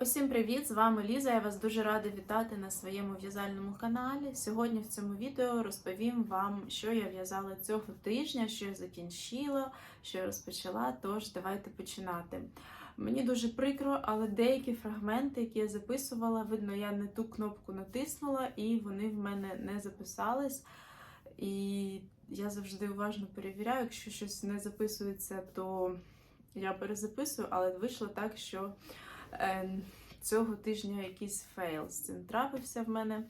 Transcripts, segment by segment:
Усім привіт! З вами Ліза. Я вас дуже рада вітати на своєму в'язальному каналі. Сьогодні в цьому відео розповім вам, що я в'язала цього тижня, що я закінчила, що я розпочала. Тож давайте починати. Мені дуже прикро, але деякі фрагменти, які я записувала, видно, я не ту кнопку натиснула, і вони в мене не записались. І я завжди уважно перевіряю, якщо щось не записується, то я перезаписую, але вийшло так, що цього тижня якийсь фейл з цим трапився в мене.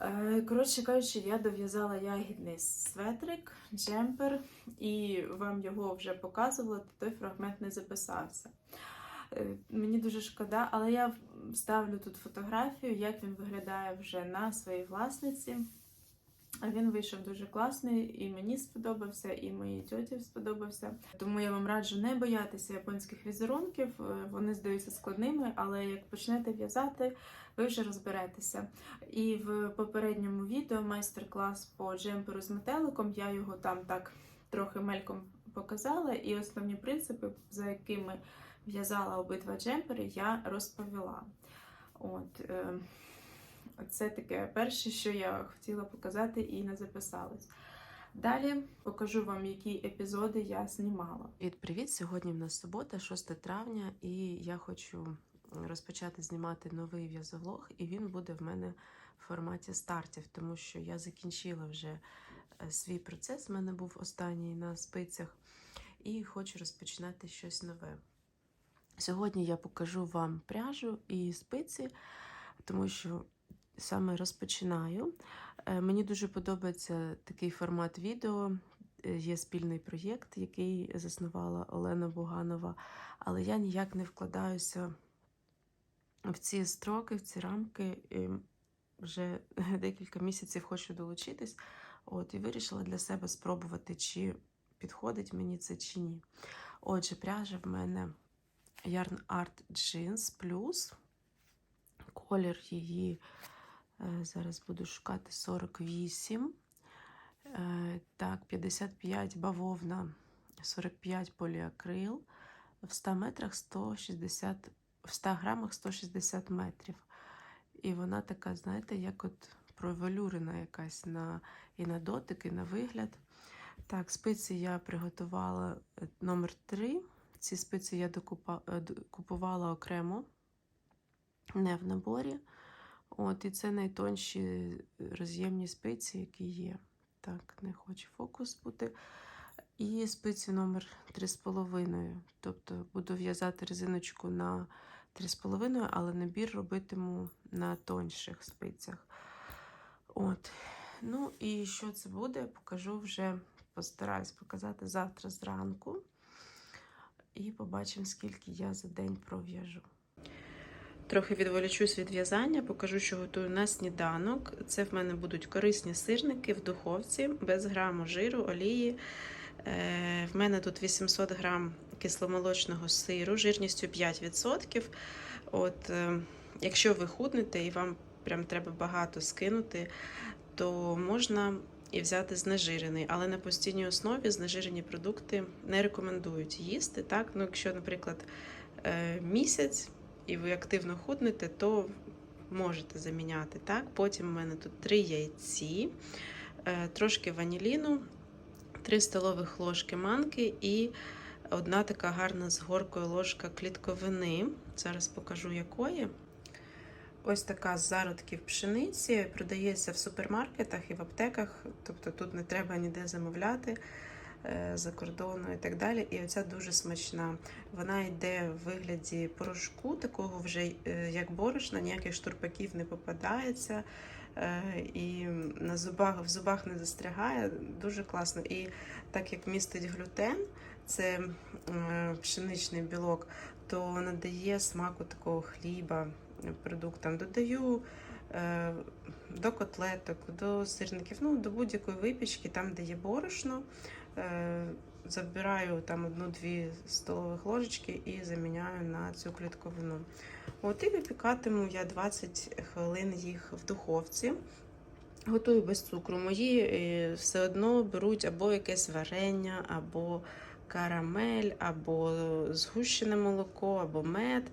Е, коротше кажучи, я дов'язала ягідний светрик, джемпер, і вам його вже показувала, то той фрагмент не записався. Е, Мені дуже шкода, але я ставлю тут фотографію, як він виглядає вже на своїй власниці. Він вийшов дуже класний, і мені сподобався, і моїй тьоті сподобався. Тому я вам раджу не боятися японських візерунків. Е, Вони здаються складними, але як почнете в'язати, ви вже розберетеся. І в попередньому відео майстер-клас по джемперу з метеликом. Я його там так трохи мельком показала, і основні принципи, за якими в'язала обидва джемпери, я розповіла. От, е, це таке перше, що я хотіла показати і не записалась. Далі покажу вам, які епізоди я знімала. Привіт, привіт! Сьогодні в нас субота, 6 травня, і я хочу розпочати знімати новий в'язоблог, і він буде в мене в форматі стартів, тому що я закінчила вже е, свій процес. У мене був останній на спицях, і хочу розпочинати щось нове. Сьогодні я покажу вам пряжу і спиці, тому що саме розпочинаю. Е, Мені дуже подобається такий формат відео. Е, Є спільний проєкт, який заснувала Олена Буганова, але я ніяк не вкладаюся в ці строки, в ці рамки. І вже декілька місяців хочу долучитись. От, і вирішила для себе спробувати, чи підходить мені це чи ні. Отже, пряжа в мене Yarn Art Jeans Plus. Колір її. Е, Зараз буду шукати 48. Е, Так, 55 бавовна, 45 поліакрил. В 100 метрах 160, в 100 грамах 160 метрів. І вона така, знаєте, як от провалюрена якась на, і на дотик, і на вигляд. Так, спиці я приготувала е, номер 3. Ці спиці я докупа, купувала окремо, не в наборі. От, і це найтонші роз'ємні спиці, які є. Так, не хоче фокус бути. І спиці номер 3,5. Тобто буду в'язати резиночку на 3,5, але набір робитиму на тонших спицях. От. Ну і що це буде, покажу вже, постараюсь показати завтра зранку. І побачимо, скільки я за день пров'яжу. Трохи відволічусь від в'язання, покажу, що готую на сніданок. Це в мене будуть корисні сирники в духовці, без граму жиру, олії. Е, В мене тут 800 грам кисломолочного сиру, жирністю 5%. От, е, якщо ви худнете і вам прям треба багато скинути, то можна і взяти знежирений, але на постійній основі знежирені продукти не рекомендують їсти. Так? Ну, якщо, наприклад, е, місяць і ви активно худнете, то можете заміняти. Так? Потім у мене тут 3 яйці, е, трошки ваніліну, 3 столових ложки манки і одна така гарна з горкою ложка клітковини. Зараз покажу якої. Ось така з зародків пшениці продається в супермаркетах і в аптеках, тобто тут не треба ніде замовляти за кордону і так далі. І оця дуже смачна. Вона йде в вигляді порошку, такого вже е, як борошна, ніяких штурпаків не попадається. е, І на зубах, в зубах не застрягає, дуже класно. І так як містить глютен, це е, пшеничний білок, то надає смаку такого хліба продуктам. Додаю е, до котлеток, до сирників, ну, до будь-якої випічки, там, де є борошно. Е, забираю там одну-дві столових ложечки і заміняю на цю клітковину. От і випікатиму я 20 хвилин їх в духовці. Готую без цукру. Мої е, все одно беруть або якесь варення, або карамель, або згущене молоко, або мед.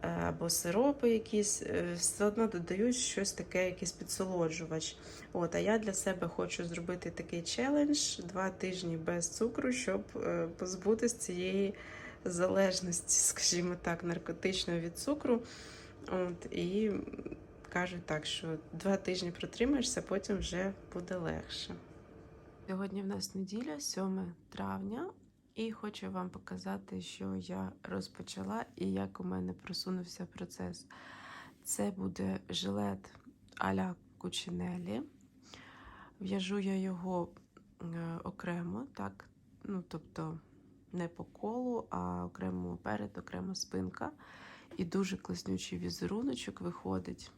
Або сиропи якісь, е, все одно додають щось таке, якийсь підсолоджувач. От, а я для себе хочу зробити такий челендж два тижні без цукру, щоб е, позбутися цієї залежності, скажімо так, наркотичної від цукру. От, і кажуть так, що два тижні протримаєшся, потім вже буде легше. Сьогодні в нас неділя, 7 травня, і хочу вам показати, що я розпочала і як у мене просунувся процес. Це буде жилет а-ля Кучинелі. В'яжу я його е, окремо, так, ну, тобто не по колу, а окремо перед, окремо спинка. І дуже класнючий візеруночок виходить.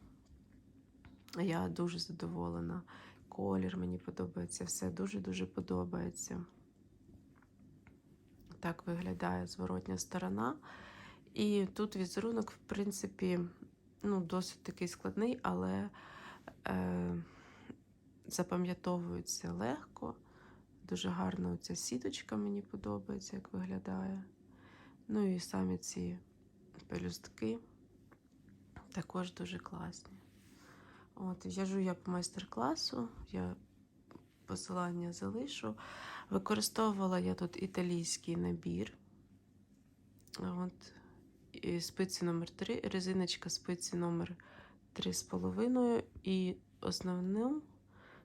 Я дуже задоволена. Колір мені подобається, все дуже-дуже подобається. Так виглядає зворотня сторона. І тут візерунок, в принципі, ну, досить такий складний, але е, запам'ятовується легко. Дуже гарно ця сіточка мені подобається, як виглядає. Ну і самі ці пелюстки також дуже класні. От, в'яжу я по майстер-класу, я посилання залишу. Використовувала я тут італійський набір. От, і спиці номер 3 резиночка спиці номер 3,5 і основну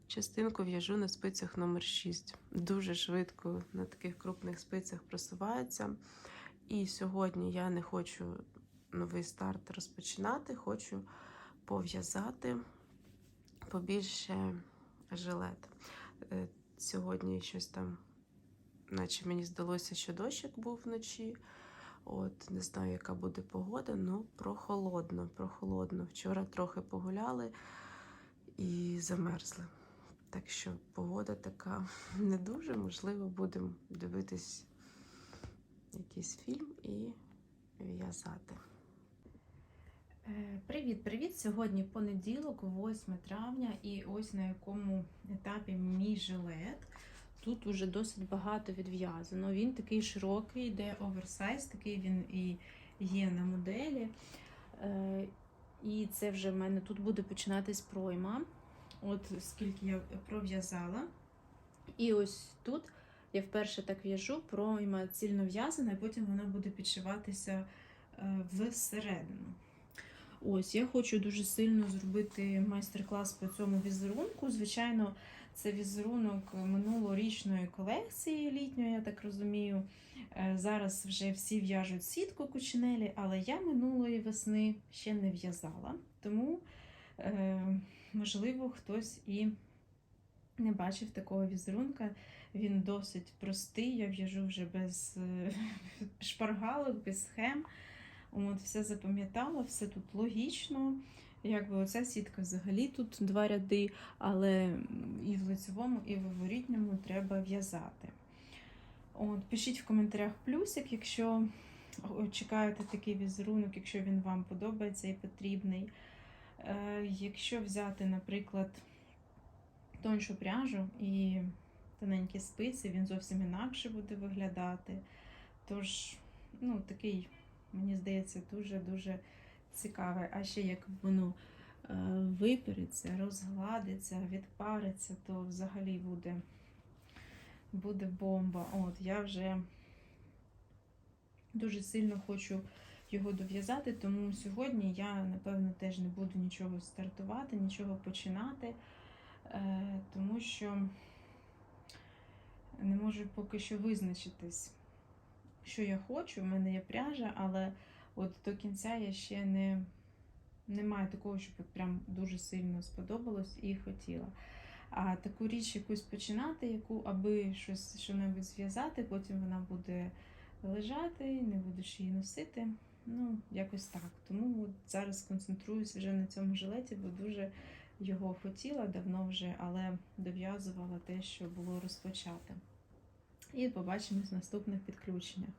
частинку в'яжу на спицях номер 6 Дуже швидко на таких крупних спицях просувається. І сьогодні я не хочу новий старт розпочинати, хочу пов'язати побільше жилет. Е, Сьогодні щось там, наче мені здалося, що дощик був вночі. От, не знаю, яка буде погода, ну прохолодно, прохолодно. Вчора трохи погуляли і замерзли. Так що погода така не дуже, можливо, будемо дивитись якийсь фільм і в'язати. Привіт, привіт! Сьогодні понеділок, 8 травня, і ось на якому етапі мій жилет. Тут уже досить багато відв'язано. Він такий широкий, йде оверсайз, такий він і є на моделі. Е, І це вже в мене тут буде починатись пройма. От скільки я пров'язала. І ось тут я вперше так в'яжу, пройма цільно в'язана, і потім вона буде підшиватися е, всередину. Ось, я хочу дуже сильно зробити майстер-клас по цьому візерунку. Звичайно, це візерунок минулорічної колекції літньої, я так розумію. Е, Зараз вже всі в'яжуть сітку кучинелі, але я минулої весни ще не в'язала. Тому, е, можливо, хтось і не бачив такого візерунка. Він досить простий. Я в'яжу вже без е, шпаргалок, без схем. От, Все запам'ятала, все тут логічно. Якби оця сітка взагалі тут два ряди, але і в лицевому, і в виворітньому треба в'язати. От, Пишіть в коментарях плюсик, якщо чекаєте такий візерунок, якщо він вам подобається і потрібний. Е, Якщо взяти, наприклад, тоншу пряжу і тоненькі спиці, він зовсім інакше буде виглядати. Тож, ну, такий Мені здається, дуже-дуже цікаве. А ще як воно е, випереться, розгладиться, відпариться, то взагалі буде буде бомба. От, Я вже дуже сильно хочу його дов'язати, тому сьогодні я, напевно, теж не буду нічого стартувати, нічого починати, е, тому що не можу поки що визначитись що я хочу. У мене є пряжа, але от до кінця я ще не не маю такого, щоб прям дуже сильно сподобалось і хотіла. А таку річ якусь починати, яку, аби щось що-небудь зв'язати, потім вона буде лежати, не будеш її носити. Ну, якось так. Тому от зараз концентруюся вже на цьому жилеті, бо дуже його хотіла давно вже, але дов'язувала те, що було розпочато. І побачимось в наступних підключеннях.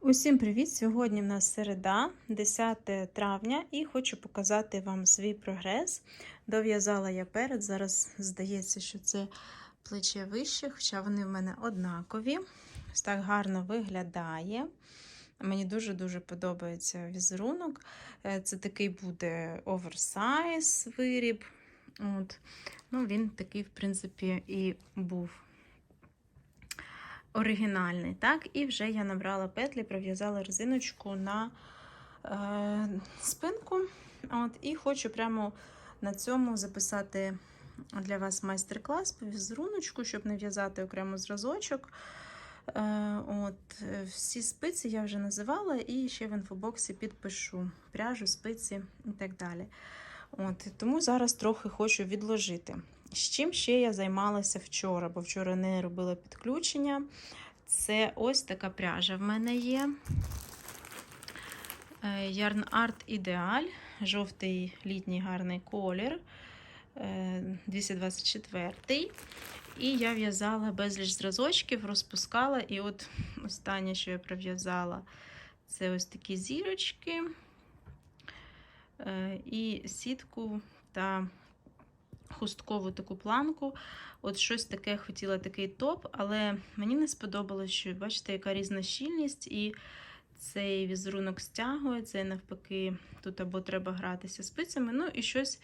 Усім привіт! Сьогодні в нас середа, 10 травня, і хочу показати вам свій прогрес. Дов'язала я перед. Зараз здається, що це плече вище, хоча вони в мене однакові. Ось так гарно виглядає. Мені дуже-дуже подобається візерунок. Е, Це такий буде оверсайз виріб. От. Ну, він такий, в принципі, і був оригінальний. Так, і вже я набрала петлі, пров'язала резиночку на е, спинку. От, і хочу прямо на цьому записати для вас майстер-клас по візеруночку, щоб не в'язати окремо зразочок. Е, от, всі спиці я вже називала, і ще в інфобоксі підпишу пряжу, спиці і так далі. От, тому зараз трохи хочу відложити. З чим ще я займалася вчора, бо вчора не робила підключення. Це ось така пряжа в мене є. Е, Yarn Art Ideal, жовтий літній гарний колір. е, 224. І я в'язала безліч зразочків, розпускала. І от останнє, що я пров'язала, це ось такі зірочки, е, і сітку та хусткову таку планку. От щось таке хотіла такий топ, але мені не сподобалось, що бачите, яка різна щільність, і цей візерунок стягує, це навпаки, тут або треба гратися спицями. Ну і щось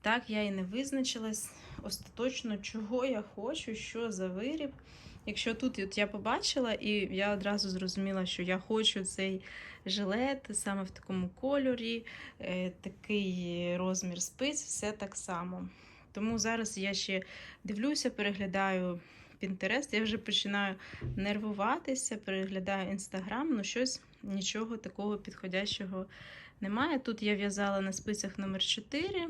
так я і не визначилась остаточно, чого я хочу, що за виріб. Якщо тут от я побачила, і я одразу зрозуміла, що я хочу цей жилет саме в такому кольорі, е, такий розмір спиць, все так само. Тому зараз я ще дивлюся, переглядаю Pinterest, я вже починаю нервуватися, переглядаю інстаграм, ну щось нічого такого підходящого немає. Тут я в'язала на спицях номер 4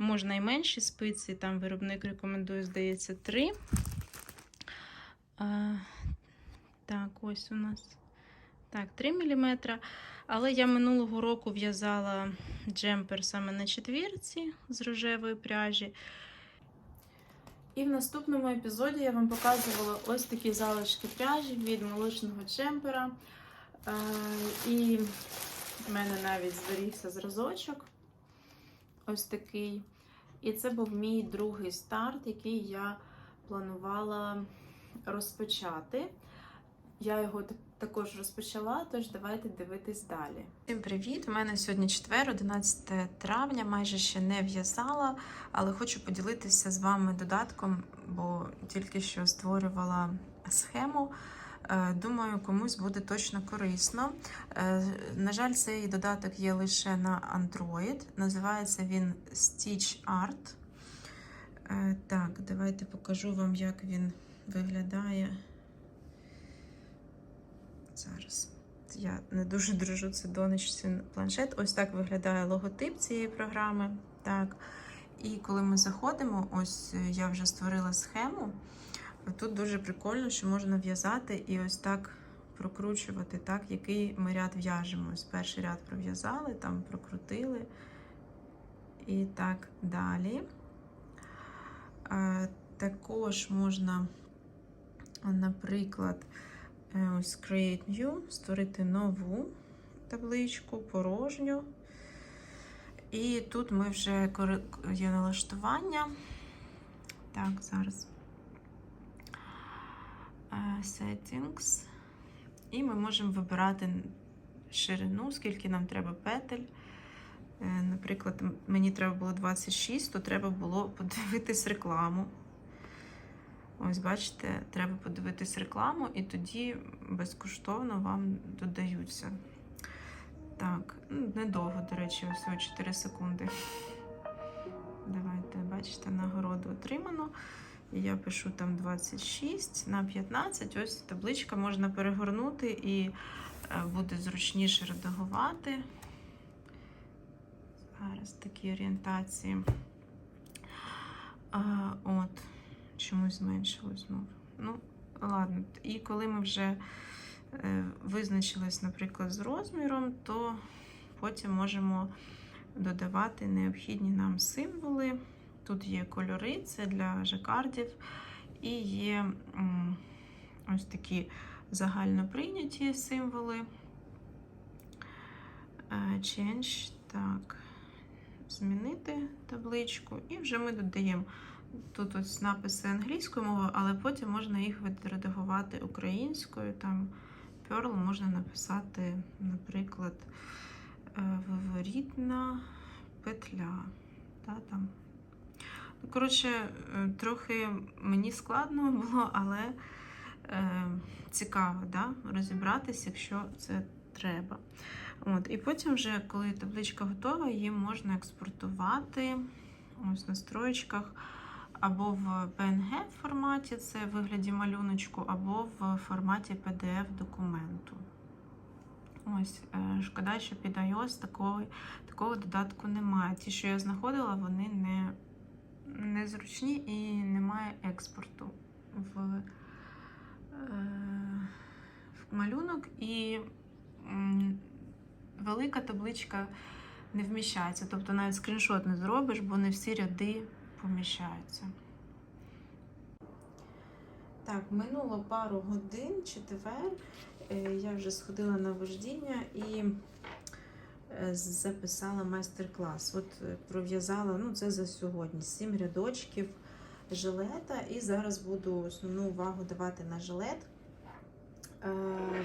Можна і менші спиці, там виробник рекомендує, здається, 3. А, так, ось у нас. Так, 3 мм. Але я минулого року в'язала джемпер саме на четвірці з рожевої пряжі. І в наступному епізоді я вам показувала ось такі залишки пряжі від молочного джемпера. Е, і в мене навіть зберігся зразочок. Ось такий. І це був мій другий старт, який я планувала розпочати. Я його також розпочала, тож давайте дивитись далі. Всім привіт! У мене сьогодні четвер, 11 травня, майже ще не в'язала, але хочу поділитися з вами додатком, бо тільки що створювала схему. Е, Думаю, комусь буде точно корисно. Е, На жаль, цей додаток є лише на Android. Називається він Stitch Art. Е, Так, давайте покажу вам, як він виглядає. Зараз. Я не дуже дружу це донечці планшет. Ось так виглядає логотип цієї програми. Так. І коли ми заходимо, ось е, я вже створила схему. Тут дуже прикольно, що можна в'язати і ось так прокручувати, так, який ми ряд в'яжемо. Ось перший ряд пров'язали, там прокрутили і так далі. Е, Також можна, наприклад, е, ось Create New, створити нову табличку, порожню. І тут ми вже є налаштування. Так, зараз. Е, Settings. І ми можемо вибирати ширину, скільки нам треба петель. Е, Наприклад, мені треба було 26, то треба було подивитись рекламу. Ось, бачите, треба подивитись рекламу, і тоді безкоштовно вам додаються. Так, ну, недовго, до речі, всього 4 секунди. Давайте, бачите, нагороду отримано. Я пишу там 26 на 15. Ось табличка можна перегорнути і е, буде зручніше редагувати. Зараз такі орієнтації. А, от, чомусь зменшилось знову. Ну, ладно. І коли ми вже е, визначились, наприклад, з розміром, то потім можемо додавати необхідні нам символи. Тут є кольори, це для жакардів, і є ось такі загально прийняті символи. Е, Change, так, змінити табличку, і вже ми додаємо тут ось написи англійською мовою, але потім можна їх відредагувати українською, там Pearl можна написати, наприклад, е, виворітна петля. Та, там. Ну, Коротше, е, трохи мені складно було, але е, цікаво да? розібратись, якщо це треба. От, І потім, вже, коли табличка готова, її можна експортувати ось на строєчках або в PNG форматі, це в вигляді малюночку, або в форматі PDF документу. Ось, е, шкода, що під iOS такого, такого додатку немає. Ті, що я знаходила, вони не, не зручні і немає експорту в, е, в малюнок. І велика табличка не вміщається. Тобто навіть скріншот не зробиш, бо не всі ряди поміщаються. Так, минуло пару годин, четвер. Е, Я вже сходила на вождіння і е, записала майстер-клас. От е, пров'язала, ну це за сьогодні, сім рядочків жилета. І зараз буду основну увагу давати на жилет,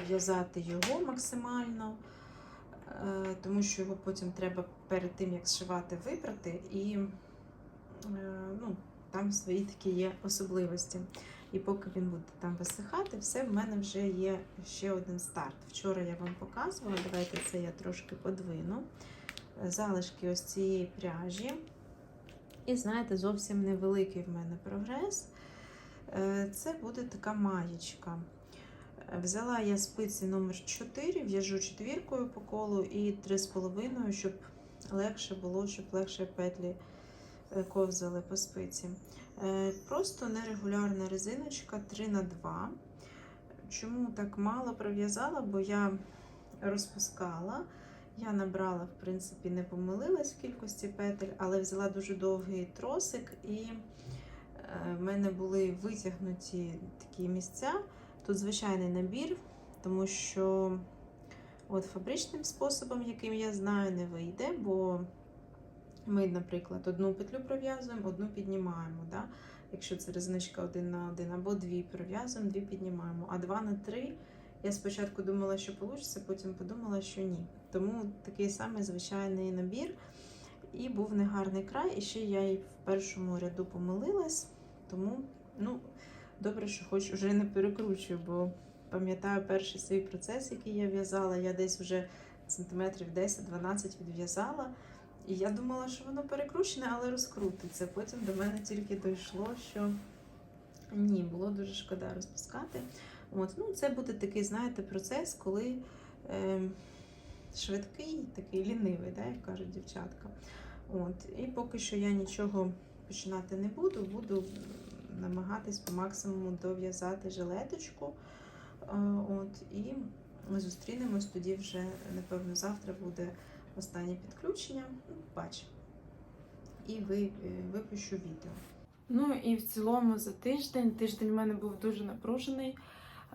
в'язати його максимально, тому що його потім треба перед тим, як зшивати, випрати. І ну, там свої такі є особливості. І поки він буде там висихати, все в мене вже є ще один старт. Вчора я вам показувала, давайте це я трошки подвину. Залишки ось цієї пряжі. І знаєте, зовсім невеликий в мене прогрес. Е, Це буде така маєчка. Е, Взяла я спиці номер 4, в'яжу четвіркою по колу і 3,5, щоб легше було, щоб легше петлі е, ковзали по спиці. Е, Просто нерегулярна резиночка 3 на 2 Чому так мало пров'язала? Бо я розпускала. Я набрала, в принципі, не помилилась в кількості петель, але взяла дуже довгий тросик, і е, в мене були витягнуті такі місця. Тут звичайний набір, тому що от фабричним способом, яким я знаю, не вийде, бо ми, наприклад, одну петлю пров'язуємо, одну піднімаємо. Да? Якщо це резиночка один на один, або дві пров'язуємо, дві піднімаємо. А два на три я спочатку думала, що вийде, потім подумала, що ні. Тому такий самий звичайний набір. І був негарний край, і ще я і в першому ряду помилилась. Тому, ну, добре, що хоч уже не перекручую, бо пам'ятаю перший свій процес, який я в'язала, я десь вже сантиметрів 10-12 відв'язала. І я думала, що воно перекручене, але розкрутиться. Потім до мене тільки дійшло, що ні, було дуже шкода розпускати. От, ну, це буде такий, знаєте, процес, коли е, швидкий, такий лінивий, да, як кажуть дівчатка. От, і поки що я нічого починати не буду, буду намагатись по максимуму дов'язати жилеточку. Е, от, і зустрінемось тоді вже, напевно, завтра буде останнє підключення. Ну, бач. І е, випущу відео. Ну і в цілому за тиждень. Тиждень в мене був дуже напружений,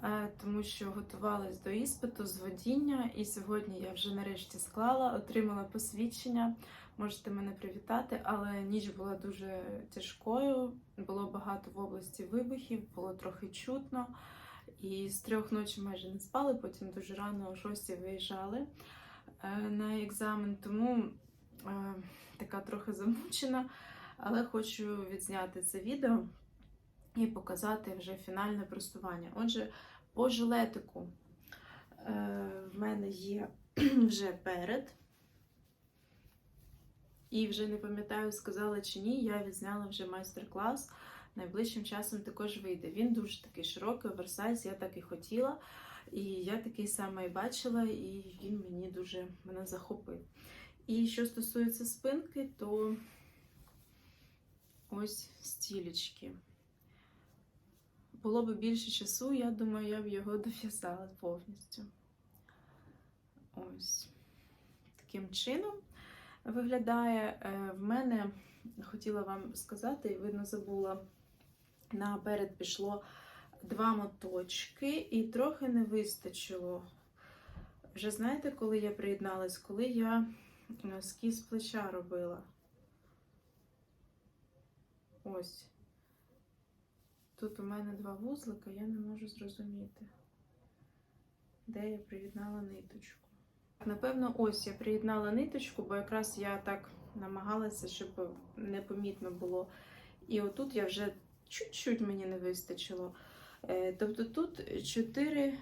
е, тому що готувалась до іспиту з водіння, і сьогодні я вже нарешті склала, отримала посвідчення. Можете мене привітати, але ніч була дуже тяжкою. Було багато в області вибухів, було трохи чутно. І з трьох ночі майже не спали, потім дуже рано о 6 виїжджали на екзамен. Тому е, така трохи замучена але хочу відзняти це відео і показати вже фінальне простування. Отже, по жилетику е, в мене є вже перед. І вже не пам'ятаю, сказала чи ні, я відзняла вже майстер-клас. Найближчим часом також вийде. Він дуже такий широкий, оверсайз, я так і хотіла. І я такий самий бачила, і він мені дуже мене захопив. І що стосується спинки, то ось стілечки. Було б більше часу, я думаю, я б його дов'язала повністю. Ось таким чином виглядає. Е, В мене хотіла вам сказати, видно, забула, наперед пішло два моточки, і трохи не вистачило. Вже знаєте, коли я приєдналась, коли я носки з плеча робила. Ось. Тут у мене два вузлика, я не можу зрозуміти. де я приєднала ниточку. Напевно, ось я приєднала ниточку, бо якраз я так намагалася, щоб непомітно було. І отут я вже чуть-чуть мені не вистачило. Е, Тобто тут 4,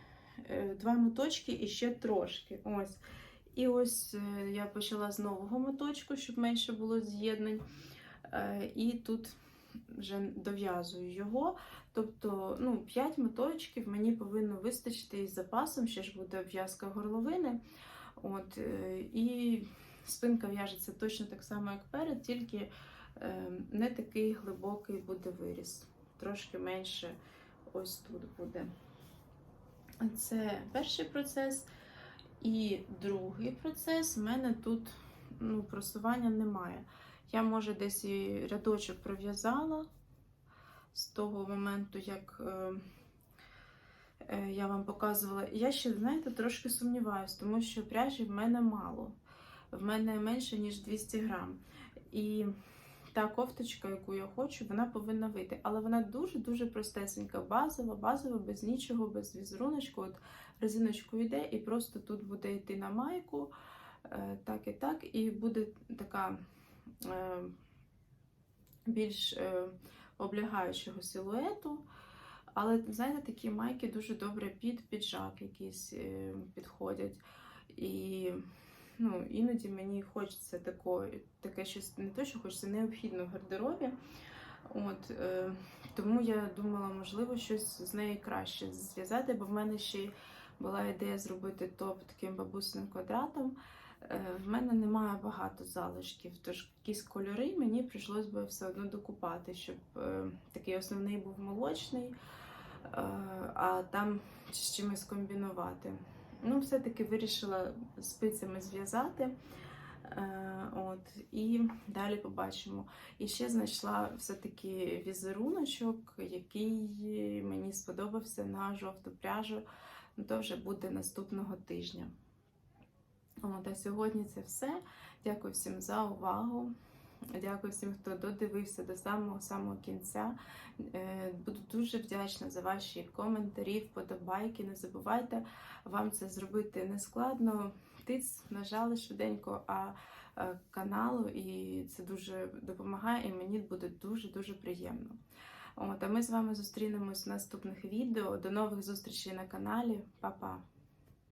2 моточки і ще трошки. Ось. І ось е, я почала з нового моточку, щоб менше було з'єднань. Е, І тут вже дов'язую його. Тобто, ну, 5 моточків мені повинно вистачити із запасом, ще ж буде в'язка горловини. От, е, і спинка в'яжеться точно так само, як перед, тільки е, не такий глибокий буде виріс. Трошки менше ось тут буде. Це перший процес. І другий процес в мене тут ну, просування немає. Я, може, десь і рядочок пров'язала з того моменту, як е, е, я вам показувала. Я ще, знаєте, трошки сумніваюся, тому що пряжі в мене мало. В мене менше, ніж 200 грам. І та кофточка, яку я хочу, вона повинна вийти. Але вона дуже-дуже простесенька, базова, базова, без нічого, без візеруночку. От резиночку йде, і просто тут буде йти на майку, е, так і так, і буде така е, більш е, облягаючого силуету. Але, знаєте, такі майки дуже добре під піджак якийсь е, підходять. І ну, іноді мені хочеться такої, таке щось не то, що хочеться необхідно в гардеробі. От, е, тому я думала, можливо, щось з неї краще зв'язати, бо в мене ще була ідея зробити топ таким бабусним квадратом. Е, в мене немає багато залишків, тож якісь кольори мені прийшлось би все одно докупати, щоб е, такий основний був молочний, е, а там з чимось комбінувати. Ну, все-таки вирішила спицями зв'язати. Е, От, і далі побачимо. І ще знайшла все-таки візеруночок, який мені сподобався на жовту пряжу. Ну, то вже буде наступного тижня. От, а сьогодні це все. Дякую всім за увагу. Дякую всім, хто додивився до самого самого кінця. Е, Буду дуже вдячна за ваші коментарі, вподобайки. Не забувайте, вам це зробити не складно. Тиць нажали швиденько, а е, каналу, і це дуже допомагає, і мені буде дуже-дуже приємно. От, а ми з вами зустрінемось в наступних відео. До нових зустрічей на каналі. Па-па!